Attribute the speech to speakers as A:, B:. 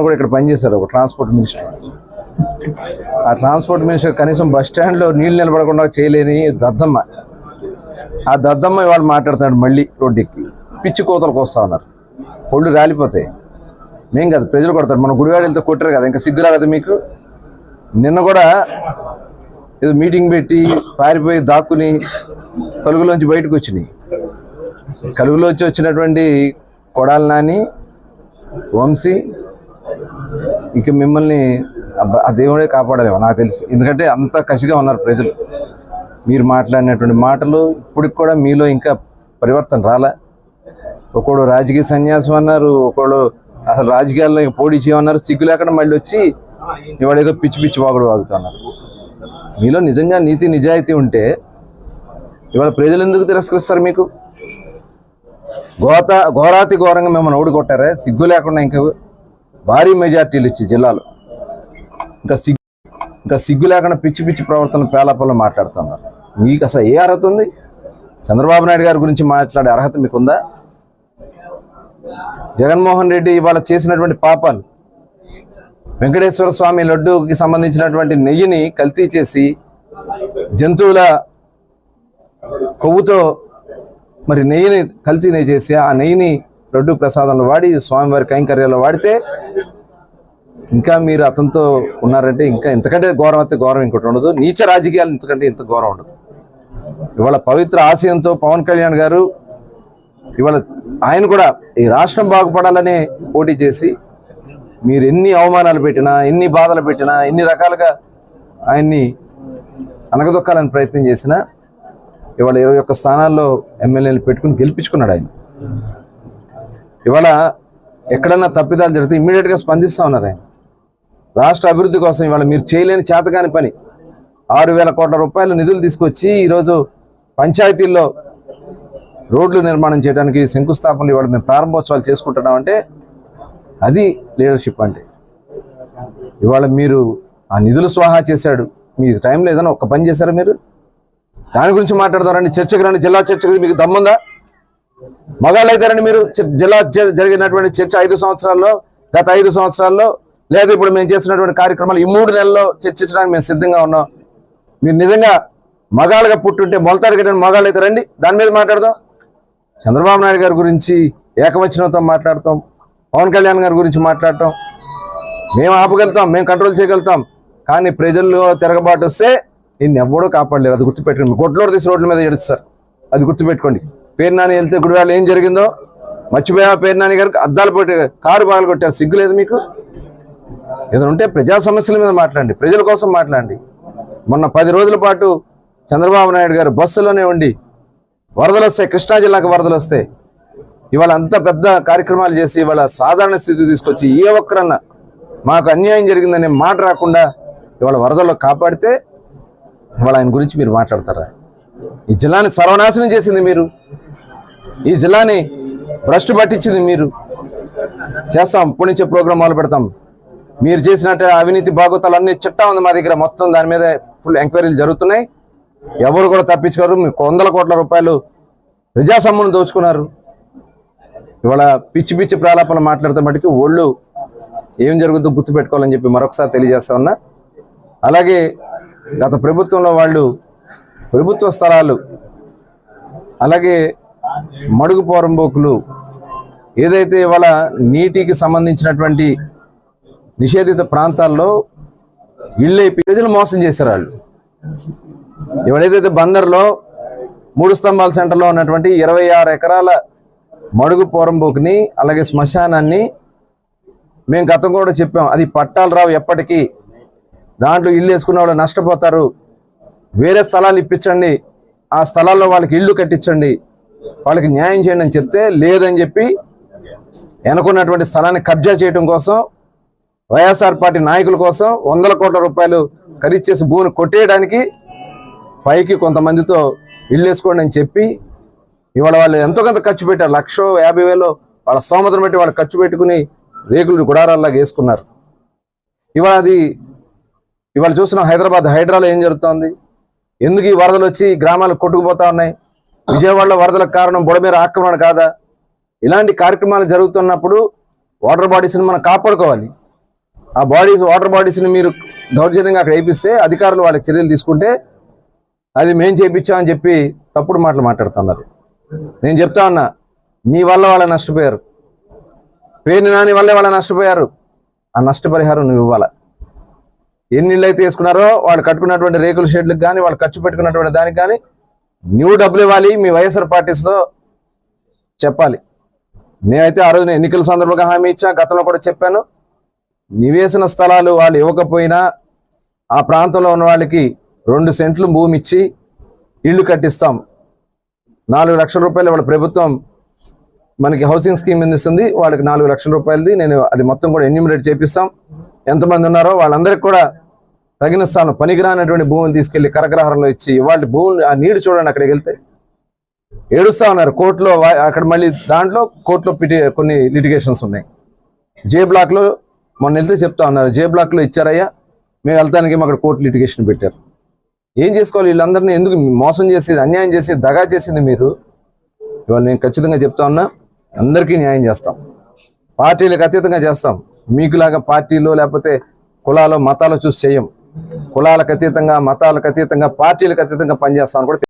A: కూడా ఇక్కడ పనిచేశారు ఒక ట్రాన్స్పోర్ట్ మినిస్టర్. ఆ ట్రాన్స్పోర్ట్ మినిస్టర్ కనీసం బస్ స్టాండ్లో నీళ్ళు నిలబడకుండా చేయలేని దద్దమ్మ. ఆ దద్దమ్మ ఇవాళ మాట్లాడుతున్నాడు మళ్ళీ రోడ్డెక్కి. పిచ్చి కోతలకు వస్తా ఉన్నారు. పొళ్ళు రాలిపోతాయి. మేం కాదు ప్రజలు కొడతారు. మన గుడివాడలతో కొట్టారు కదా. ఇంకా సిగ్గు రాలేదు మీకు? నిన్న కూడా ఏదో మీటింగ్ పెట్టి పారిపోయి దాక్కుని కలుగులోంచి బయటకు వచ్చినాయి. కలుగులోంచి వచ్చినటువంటి కొడాలి నాని వంశీ ఇక మిమ్మల్ని ఆ దేవుడే కాపాడలేవు నాకు తెలుసు. ఎందుకంటే అంత కసిగా ఉన్నారు ప్రజలు. మీరు మాట్లాడినటువంటి మాటలు ఇప్పటికి కూడా మీలో ఇంకా పరివర్తన రాలా? ఒకడు రాజకీయ సన్యాసం అన్నారు ఒకడు అసలు రాజకీయాల్లో పోటీ చేయమన్నారు సిగ్గు లేకుండా మళ్ళీ వచ్చి ఇవాళ ఏదో పిచ్చి పిచ్చి వాగుడు వాగుతున్నారు. మీలో నిజంగా నీతి నిజాయితీ ఉంటే ఇవాళ ప్రజలు ఎందుకు తిరస్కరిస్తారు మీకు? గోత ఘోరాతి ఘోరంగా మిమ్మల్ని ఓడికొట్టారే సిగ్గు లేకుండా ఇంకా భారీ మెజార్టీలు ఇచ్చి జిల్లాలో. ఇంకా సిగ్గు ఇంకా సిగ్గు లేకుండా పిచ్చి పిచ్చి ప్రవర్తన పేలాపల్లో మాట్లాడుతున్నారు. మీకు అసలు ఏ అర్హత ఉంది? చంద్రబాబు నాయుడు గారి గురించి మాట్లాడే అర్హత మీకుందా? జగన్మోహన్ రెడ్డి ఇవాళ చేసినటువంటి పాపాలు వెంకటేశ్వర స్వామి లడ్డూకి సంబంధించినటువంటి నెయ్యిని కల్తీ చేసి జంతువుల కొవ్వుతో మరి నెయ్యిని కల్తీ నెయ్యి చేసి ఆ నెయ్యిని లడ్డు ప్రసాదంలో వాడి స్వామివారి కైంకర్యాల్లో వాడితే ఇంకా మీరు అతనితో ఉన్నారంటే ఇంకా ఇంతకంటే ఘోరం అయితే ఘోరం ఇంకోటి ఉండదు. నీచ రాజకీయాలు ఇంతకంటే ఇంత ఘోరం ఉండదు. ఇవాళ పవిత్ర ఆశయంతో పవన్ కళ్యాణ్ గారు ఇవాళ ఆయన కూడా ఈ రాష్ట్రం బాగుపడాలనే పోటీ చేసి మీరు ఎన్ని అవమానాలు పెట్టినా ఎన్ని బాధలు పెట్టినా ఎన్ని రకాలుగా ఆయన్ని అనగదొక్కాలని ప్రయత్నం చేసినా ఇవాళ ఇరవై ఒక్క స్థానాల్లో ఎమ్మెల్యేలు పెట్టుకుని గెలిపించుకున్నాడు ఆయన. ఇవాళ ఎక్కడన్నా తప్పిదాలు జరిగితే ఇమ్మీడియట్గా స్పందిస్తూ ఉన్నారు ఆయన. రాష్ట్ర అభివృద్ధి కోసం ఇవాళ మీరు చేయలేని చేతకాని పని. ఆరు వేల కోట్ల రూపాయలు నిధులు తీసుకొచ్చి ఈరోజు పంచాయతీల్లో రోడ్లు నిర్మాణం చేయడానికి శంకుస్థాపనలు ఇవాళ మేము ప్రారంభోత్సవాలు చేసుకుంటున్నామంటే అది లీడర్షిప్ అంటే. ఇవాళ మీరు ఆ నిధులు స్వాహా చేశాడు. మీకు టైం లేదని ఒక్క పని చేశారా మీరు? దాని గురించి మాట్లాడతారండి. చర్చకు రండి. జిల్లా చర్చకు మీకు దమ్ముందా? మగాళ్ళు అవుతారండి మీరు జిల్లా జ- జరిగినటువంటి చర్చ ఐదు సంవత్సరాల్లో గత ఐదు సంవత్సరాల్లో లేదా ఇప్పుడు మేము చేసినటువంటి కార్యక్రమాలు ఈ మూడు నెలల్లో చర్చించడానికి మేము సిద్ధంగా ఉన్నాం. మీరు నిజంగా మగాళ్ళగా పుట్టుంటే మొలతారు కట్టిన మగాళ్ళు అయితే రండి. దాని మీద మాట్లాడదాం. చంద్రబాబు నాయుడు గారి గురించి ఏకవచనంతో మాట్లాడతాం. పవన్ కళ్యాణ్ గారి గురించి మాట్లాడటం మేము ఆపగలుగుతాం మేము కంట్రోల్ చేయగలుగుతాం. కానీ ప్రజల్లో తిరగబాటు వస్తే నిన్ను ఎవ్వడూ కాపాడలేరు. అది గుర్తుపెట్టుకోండి. గొడ్లోడు తీసి రోడ్ల మీద ఏడుస్తారు అది గుర్తుపెట్టుకోండి. పేరు నాని వెళ్తే గుడివాళ్ళు ఏం జరిగిందో? మర్చిపోయా పేరు నాని గారికి? అద్దాలు పోటీ కారు బాగా కొట్టారు. సిగ్గు లేదు మీకు? ఏదైనా ఉంటే ప్రజా సమస్యల మీద మాట్లాడండి ప్రజల కోసం మాట్లాడండి. మొన్న పది రోజుల పాటు చంద్రబాబు నాయుడు గారు బస్సులోనే ఉండి వరదలు వస్తాయి కృష్ణా జిల్లాకు వరదలు వస్తాయి ఇవాళ అంత పెద్ద కార్యక్రమాలు చేసి ఇవాళ సాధారణ స్థితి తీసుకొచ్చి ఏ ఒక్కరన్నా మాకు అన్యాయం జరిగిందనే మాట రాకుండా ఇవాళ వరదల్లో కాపాడితే ఇవాళ ఆయన గురించి మీరు మాట్లాడతారా? ఈ జిల్లాని సర్వనాశనం చేసింది మీరు. ఈ జిల్లాని భ్రష్టు పట్టించింది మీరు. చేస్తాం పుణించే ప్రోగ్రాం మొదలు పెడతాం మీరు చేసినట్టు అవినీతి బాగోతాలన్నీ చిట్టా ఉంది మా దగ్గర. మొత్తం దాని మీద ఫుల్ ఎంక్వైరీలు జరుగుతున్నాయి. ఎవరు కూడా తప్పించుకోరు. మీకు వందల కోట్ల రూపాయలు ప్రజాసమ్మును దోచుకున్నారు. ఇవాళ పిచ్చి పిచ్చి ప్రాలాపనలు మాట్లాడితే మటుకు ఒళ్ళు ఏం జరుగుతుందో గుర్తుపెట్టుకోవాలని చెప్పి మరొకసారి తెలియజేస్తా ఉన్నా. అలాగే గత ప్రభుత్వంలో వాళ్ళు ప్రభుత్వ స్థలాలు అలాగే మడుగు పోరంబోకులు ఏదైతే ఇవాళ నీటికి సంబంధించినటువంటి నిషేధిత ప్రాంతాల్లో ఇళ్ళే ప్రజలు మోసం చేశారు వాళ్ళు. ఇవాళ బందర్లో మూడు స్తంభాల సెంటర్లో ఉన్నటువంటి ఇరవై ఆరు ఎకరాల మడుగు పోరంబోకుని అలాగే శ్మశానాన్ని మేము గతం కూడా చెప్పాం. అది పట్టాలు రావు ఎప్పటికీ. దాంట్లో ఇల్లు వేసుకున్న వాళ్ళు నష్టపోతారు. వేరే స్థలాలు ఇప్పించండి. ఆ స్థలాల్లో వాళ్ళకి ఇల్లు కట్టించండి. వాళ్ళకి న్యాయం చేయండి అని చెప్తే లేదని చెప్పి వెనుకున్నటువంటి స్థలాన్ని కబ్జా చేయడం కోసం వైఎస్ఆర్ పార్టీ నాయకుల కోసం వందల కోట్ల రూపాయలు ఖరీదు చేసి భూమిని కొట్టేయడానికి పైకి కొంతమందితో ఇల్లు వేసుకోండి అని చెప్పి ఇవాళ వాళ్ళు ఎంతో కొంత ఖర్చు పెట్టారు. లక్ష యాభై వేలు వాళ్ళ స్తోమతను బట్టి వాళ్ళు ఖర్చు పెట్టుకుని రేకులు గుడారాల్లాగా వేసుకున్నారు. ఇవాళ అది ఇవాళ చూస్తున్నాం హైదరాబాద్ హైడ్రాలో ఏం జరుగుతోంది? ఎందుకు ఈ వరదలు వచ్చి గ్రామాలు కొట్టుకుపోతా ఉన్నాయి? విజయవాడలో వరదలకు కారణం బుడమేర ఆక్రమణ కాదా? ఇలాంటి కార్యక్రమాలు జరుగుతున్నప్పుడు వాటర్ బాడీస్ని మనం కాపాడుకోవాలి. ఆ బాడీస్ వాటర్ బాడీస్ని మీరు దౌర్జన్యంగా అక్కడ వేయిస్తే అధికారులు వాళ్ళకి చర్యలు తీసుకుంటే అది మేం చేయించామని చెప్పి తప్పుడు మాటలు మాట్లాడుతున్నారు. నేను చెప్తా ఉన్నా నీ వల్ల వాళ్ళు నష్టపోయారు. పేరు నాని వల్లే వాళ్ళు నష్టపోయారు. ఆ నష్టపరిహారం నువ్వు ఇవ్వాలి? ఎన్ని ఇళ్ళు అయితే వేసుకున్నారో వాళ్ళు కట్టుకున్నటువంటి రేకుల షెడ్లకు కానీ వాళ్ళు ఖర్చు పెట్టుకున్నటువంటి దానికి కానీ నువ్వు డబ్బులు ఇవ్వాలి మీ వైఎస్ఆర్ పార్టీస్తో చెప్పాలి. నేనైతే ఆ రోజున ఎన్నికల సందర్భంగా హామీ ఇచ్చా గతంలో కూడా చెప్పాను. నివేశన స్థలాలు వాళ్ళు ఇవ్వకపోయినా ఆ ప్రాంతంలో ఉన్న వాళ్ళకి రెండు సెంట్లు భూమి ఇచ్చి ఇళ్ళు కట్టిస్తాం. నాలుగు లక్షల రూపాయలు వాళ్ళ ప్రభుత్వం మనకి హౌసింగ్ స్కీమ్ అందిస్తుంది వాళ్ళకి నాలుగు లక్షల రూపాయలది నేను అది మొత్తం కూడా ఎన్యూమినేట్ చేపిస్తాం. ఎంతమంది ఉన్నారో వాళ్ళందరికీ కూడా తగిన స్థానం పనికిరానటువంటి భూములు తీసుకెళ్ళి కరగ్రహారంలో ఇచ్చి వాళ్ళ భూములు ఆ నీళ్ళు చూడండి అక్కడికి వెళ్తే. ఏడుస్తా ఉన్నారు. కోర్టులో అక్కడ మళ్ళీ దాంట్లో కోర్టులో పిటి కొన్ని లిటిగేషన్స్ ఉన్నాయి. జే బ్లాక్లో మొన్న వెళ్తే చెప్తా ఉన్నారు జే బ్లాక్లో ఇచ్చారయ్యా మేము వెళ్తానికి అక్కడ కోర్టు లిటిగేషన్ పెట్టారు. ఏం చేసుకోవాలి? వీళ్ళందరినీ ఎందుకు మోసం చేసేది అన్యాయం చేసేది దగా చేసింది మీరు? ఇవాళ నేను ఖచ్చితంగా చెప్తా ఉన్నా అందరికీ న్యాయం చేస్తాం. పార్టీలకు అతీతంగా చేస్తాం. మీకులాగా పార్టీలు లేకపోతే కులాలో మతాలు చూసి చేయం. కులాలకు అతీతంగా మతాలకు అతీతంగా పార్టీలకు అతీతంగా పనిచేస్తామని కూడా